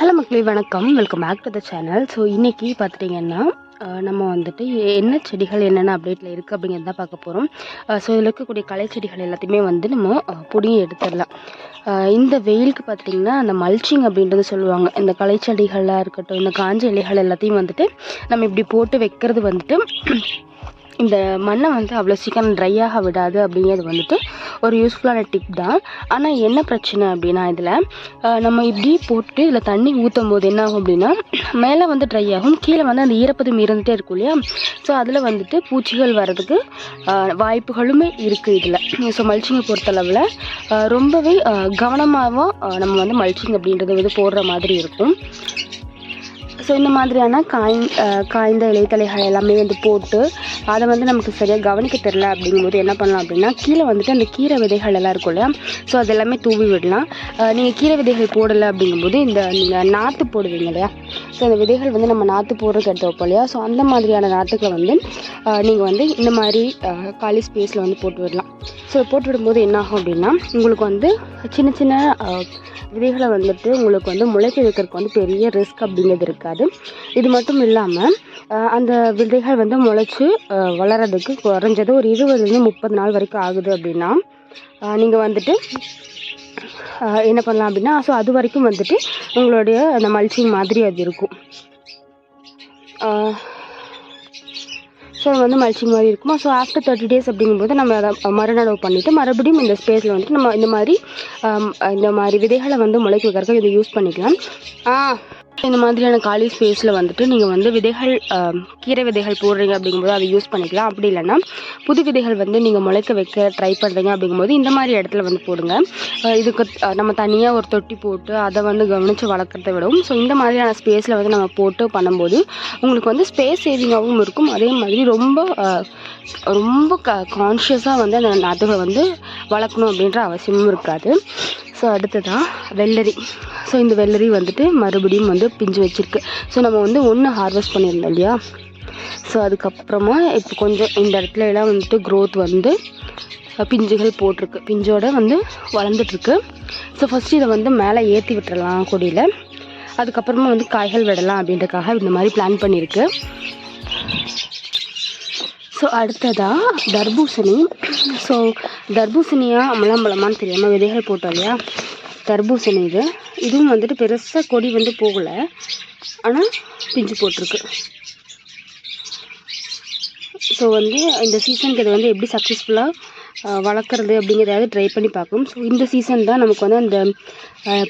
Hello மக்களே வணக்கம். Welcome back to the channel so இன்றைக்கி பார்த்துட்டிங்கன்னா நம்ம வந்துட்டு என்ன செடிகள் என்னென்ன அப்டேட்டில் இருக்குது அப்படிங்கிறத தான் பார்க்க போகிறோம் ஸோ இதில் இருக்கக்கூடிய களை செடிகள் எல்லாத்தையுமே வந்து நம்ம பிடிங்கி எடுத்துடலாம். இந்த வெயிலுக்கு பார்த்திங்கன்னா அந்த மல்ச்சிங் அப்படின்றது சொல்லுவாங்க. இந்த களை செடிகளாக இருக்கட்டும் இந்த காஞ்ச இலைகள் எல்லாத்தையும் வந்துட்டு நம்ம இப்படி போட்டு வைக்கிறது வந்துட்டு இந்த மண்ணை வந்து அவ்வளோ சீக்கிரம் ட்ரை ஆக விடாது அப்படிங்கிறது வந்துட்டு ஒரு யூஸ்ஃபுல்லான டிப் தான். ஆனால் என்ன பிரச்சனை அப்படின்னா இதில் நம்ம இப்படி போட்டு இதில் தண்ணி ஊற்றும் போது என்ன ஆகும் அப்படின்னா மேலே வந்து ட்ரை ஆகும் கீழே வந்து அந்த ஈரப்பதம் இருந்துகிட்டே இருக்கும் இல்லையா? ஸோ அதில் வந்துட்டு பூச்சிகள் வர்றதுக்கு வாய்ப்புகளுமே இருக்குது இதில். ஸோ மல்ச்சிங்கை பொறுத்தளவில் ரொம்பவே கவனமாகவும் நம்ம வந்து மல்ச்சிங் அப்படின்றது வந்து போடுற மாதிரி இருக்கும். ஸோ இந்த மாதிரியான காய் காய்ந்த இலைத்தலைகள் எல்லாமே வந்து போட்டு அதை வந்து நமக்கு சரியாக கவனிக்க தெரில அப்படிங்கும்போது என்ன பண்ணலாம் அப்படின்னா கீழே வந்துட்டு அந்த கீரை விதைகள் எல்லாம் இருக்கும் இல்லையா? ஸோ அது எல்லாமே தூவி விடலாம். நீங்கள் கீரை விதைகள் போடலை அப்படிங்கும்போது இந்த நீங்கள் நாற்று போடுவீங்க இல்லையா? ஸோ அந்த விதைகள் வந்து நம்ம நாற்று போடுறதுக்கு எடுத்து வைப்போம் இல்லையா? ஸோ அந்த மாதிரியான நாற்றுக்களை வந்து நீங்கள் வந்து இந்த மாதிரி காலி ஸ்பேஸில் வந்து போட்டு விடலாம். ஸோ போட்டு விடும்போது என்ன ஆகும் அப்படின்னா உங்களுக்கு வந்து சின்ன சின்ன விதைகளை வந்துட்டு உங்களுக்கு வந்து முளைக்க வைக்கிறதுக்கு வந்து பெரிய ரிஸ்க் அப்படிங்கிறது இருக்காது. இது மட்டும் இல்லாமல் அந்த விதைகள் வந்து முளைச்சி வளர்கிறதுக்கு குறைஞ்சது ஒரு இருபதுலேருந்து முப்பது நாள் வரைக்கும் ஆகுது அப்படின்னா நீங்கள் வந்துட்டு என்ன பண்ணலாம் அப்படின்னா ஸோ அது வரைக்கும் வந்துட்டு உங்களுடைய அந்த மல்ச்சிங் மாதிரி அது இருக்கும். ஸோ வந்து மல்ச்சிங் மாதிரி இருக்குமா? ஸோ ஆஃப்டர் தேர்ட்டி டேஸ் அப்படிங்கும்போது நம்ம அதை மறுநடவு பண்ணிவிட்டு மறுபடியும் இந்த ஸ்பேஸில் வந்துட்டு நம்ம இந்த மாதிரி இந்த மாதிரி விதைகளை வந்து முளைக்க வைக்கிறதுக்கு இதை யூஸ் பண்ணிக்கலாம். ஆ இந்த மாதிரியான காலி ஸ்பேஸில் வந்துட்டு நீங்கள் வந்து விதைகள் கீரை விதைகள் போடுறீங்க அப்படிங்கும்போது அதை யூஸ் பண்ணிக்கலாம். அப்படி இல்லைன்னா புது விதைகள் வந்து நீங்கள் முளைக்க வைக்க ட்ரை பண்ணுறீங்க அப்படிங்கும்போது இந்த மாதிரி இடத்துல வந்து போடுங்க. இதுக்கு நம்ம தனியாக ஒரு தொட்டி போட்டு அதை வந்து கவனித்து வளர்க்குறத விடவும் ஸோ இந்த மாதிரியான ஸ்பேஸில் வந்து நம்ம போட்டு பண்ணும்போது உங்களுக்கு வந்து ஸ்பேஸ் சேவிங்காகவும் இருக்கும். அதே மாதிரி ரொம்ப ரொம்ப க கான்ஷியஸாக வந்து அந்த நாற்றுகளை வந்து வளர்க்கணும் அப்படின்ற அவசியமும் இருக்காது. ஸோ அடுத்ததான் வெள்ளரி. ஸோ இந்த வெள்ளரி வந்துட்டு மறுபடியும் வந்து பிஞ்சு வச்சுருக்கு. ஸோ நம்ம வந்து ஒன்று ஹார்வெஸ்ட் பண்ணியிருந்தோம் இல்லையா? ஸோ அதுக்கப்புறமா இப்போ கொஞ்சம் இந்த இடத்துல எல்லாம் வந்துட்டு க்ரோத் வந்து பிஞ்சுகள் போட்டிருக்கு. பிஞ்சோட வந்து வளர்ந்துட்டுருக்கு. ஸோ ஃபஸ்ட்டு இதை வந்து மேலே ஏற்றி விட்டுறலாம் கொடியில். அதுக்கப்புறமா வந்து காய்கள் விடலாம் அப்படின்றக்காக இந்த மாதிரி பிளான் பண்ணியிருக்கு. ஸோ அடுத்ததாக தர்பூசணி. ஸோ தர்பூசணியாக அமலாம்பழமான்னு தெரியாமல் விதைகள் போட்டோம் இல்லையா? தர்பூசணி இது. இதுவும் வந்துட்டு பெருசாக கொடி வந்து போகலை. ஆனால் பிஞ்சு போட்டிருக்கு. ஸோ வந்து இந்த சீசனுக்கு இதை வந்து எப்படி சக்ஸஸ்ஃபுல்லாக வளர்க்குறது அப்படிங்கிறதாவது ட்ரை பண்ணி பார்க்கும் ஸோ இந்த சீசன் தான் நமக்கு வந்து அந்த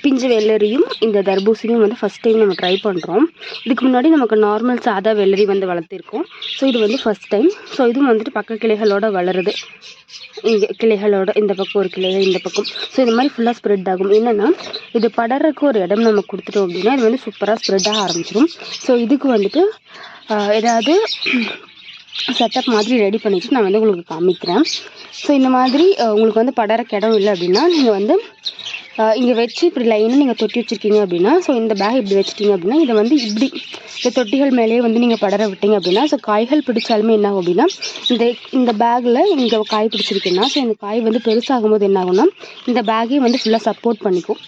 பிஞ்சு வெள்ளரியும் இந்த தர்பூசணியும் வந்து ஃபஸ்ட் டைம் நம்ம ட்ரை பண்ணுறோம் இதுக்கு முன்னாடி நமக்கு நார்மல் சாதா வெள்ளரி வந்து வளர்த்திருக்கோம். ஸோ இது வந்து ஃபஸ்ட் டைம் ஸோ இதுவும் வந்துட்டு பக்க கிளைகளோடு வளருது. இங்கே கிளைகளோட இந்த பக்கம் ஒரு கிளை இந்த பக்கம். ஸோ இந்த மாதிரி ஃபுல்லாக ஸ்ப்ரெட் ஆகும். என்னென்னா இது படறதுக்கு ஒரு இடம் நம்ம கொடுத்துட்டோம் அப்படின்னா இது வந்து சூப்பராக ஸ்ப்ரெட் ஆக ஆரம்பிச்சிடும் ஸோ இதுக்கு வந்துட்டு ஏதாவது செட்டப் மாதிரி ரெடி பண்ணிவிட்டு நான் வந்து உங்களுக்கு காமிக்கிறேன். ஸோ இந்த மாதிரி உங்களுக்கு வந்து படர இடம் இல்லை அப்படின்னா நீங்கள் வந்து இங்கே வச்சு இப்படி லைனாக நீங்கள் தொட்டி வச்சுருக்கீங்க அப்படின்னா ஸோ இந்த பேக் இப்படி வச்சிட்டீங்க அப்படின்னா இதை வந்து இப்படி இந்த தொட்டிகள் மேலேயே வந்து நீங்கள் படர விட்டீங்க அப்படின்னா ஸோ காய்கள் பிடிச்சாலுமே என்ன ஆகும் அப்படின்னா இந்த இந்த பேக்கில் இங்கே காய் பிடிச்சிருக்குன்னா ஸோ இந்த காய் வந்து பெருசாகும் போது என்ன ஆகும்னா இந்த பேக்கே வந்து ஃபுல்லாக சப்போர்ட் பண்ணிக்கும்.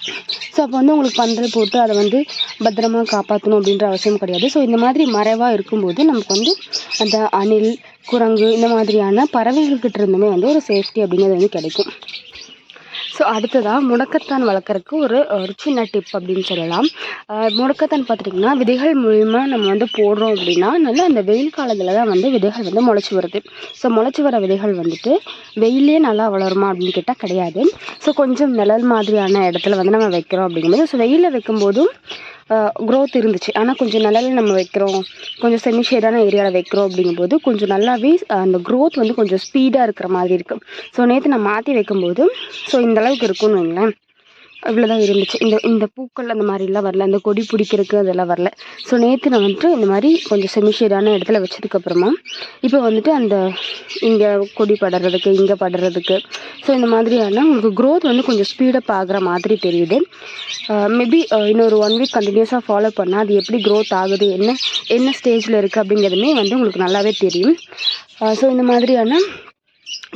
ஸோ அப்போ வந்து உங்களுக்கு பந்தல் போட்டு அதை வந்து பத்திரமா காப்பாற்றணும் அப்படின்ற அவசியம் கிடையாது. ஸோ இந்த மாதிரி மறைவாக இருக்கும்போது நமக்கு வந்து அந்த அணில் குரங்கு இந்த மாதிரியான பறவைகள்கிட்ட இருந்துமே வந்து ஒரு சேஃப்டி அப்படிங்கிறது வந்து கிடைக்கும். ஸோ அடுத்ததாக முடக்கத்தான் வளர்க்குறதுக்கு ஒரு ஒரு சின்ன டிப் அப்படின்னு சொல்லலாம். முடக்கத்தான் பார்த்துட்டிங்கன்னா விதைகள் மூலிமா நம்ம வந்து போடுறோம் அப்படின்னா நல்லா அந்த வெயில் காலத்தில் தான் வந்து விதைகள் வந்து முளைச்சி வருது. ஸோ முளைச்சி வர விதைகள் வந்துட்டு வெயிலே நல்லா வளருமா அப்படின்னு கேட்டால் கிடையாது. ஸோ கொஞ்சம் நிழல் மாதிரியான இடத்துல வந்து நம்ம வைக்கிறோம் அப்படிங்கும்போது ஸோ வெயிலில் வைக்கும்போதும் க்ரோத் இருந்துச்சு. ஆனால் கொஞ்சம் நிழல்ல நம்ம வைக்கிறோம். கொஞ்சம் செமி ஷேடான ஏரியாவில் வைக்கிறோம் அப்படிங்கும்போது கொஞ்சம் நல்லாவே அந்த க்ரோத் வந்து கொஞ்சம் ஸ்பீடாக இருக்கிற மாதிரி இருக்கும் ஸோ நேற்று நான் மாற்றி வைக்கும்போது ஸோ இந்தளவுக்கு இருக்கும்னு வைங்களேன். இவ்வளோதான் இருந்துச்சு. இந்த இந்த பூக்கள் அந்த மாதிரிலாம் வரல. அந்த கொடி பிடிக்கிறதுக்கு அதெல்லாம் வரல. ஸோ நேற்று நான் வந்துட்டு இந்த மாதிரி கொஞ்சம் செமிஷேடான இடத்துல வச்சதுக்கப்புறமா இப்போ வந்துட்டு அந்த இங்கே கொடி படுறதுக்கு இங்கே படுறதுக்கு ஸோ இந்த மாதிரியான உங்களுக்கு க்ரோத் வந்து கொஞ்சம் ஸ்பீடப் ஆகிற மாதிரி தெரியுது. Uh, மேபி uh, இன்னொரு ஒன் வீக் கண்டினியூஸாக ஃபாலோ பண்ணால் அது எப்படி க்ரோத் ஆகுது என்ன என்ன ஸ்டேஜில் இருக்குது அப்படிங்கிறதுமே வந்து உங்களுக்கு நல்லாவே தெரியும். Uh, ஸோ இந்த மாதிரியான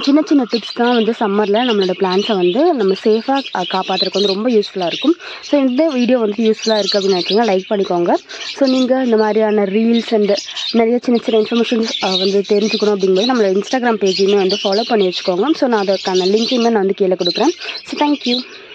சின்ன சின்ன டிப்ஸ் தான் வந்து சம்மரில் நம்மளோட பிளான்ஸை வந்து நம்ம சேஃபாக காப்பாற்றுறதுக்கு வந்து ரொம்ப யூஸ்ஃபுல்லாக இருக்கும். ஸோ இந்த வீடியோ வந்து யூஸ்ஃபுல்லாக இருக்குது அப்படின்னு நினைக்கிறீங்க லைக் பண்ணிக்கோங்க. ஸோ நீங்கள் இந்த மாதிரியான ரீல்ஸ் அண்ட் நிறைய சின்ன சின்ன இன்ஃபர்மேஷன்ஸ் வந்து தெரிஞ்சுக்கணும் அப்படிங்கும்போது நம்மளோட இன்ஸ்டாகிராம் பேஜையுமே வந்து ஃபாலோ பண்ணி வச்சுக்கோங்க. ஸோ நான் அதற்கான லிங்க்கையுமே நான் வந்து கீழே கொடுக்குறேன். So thank you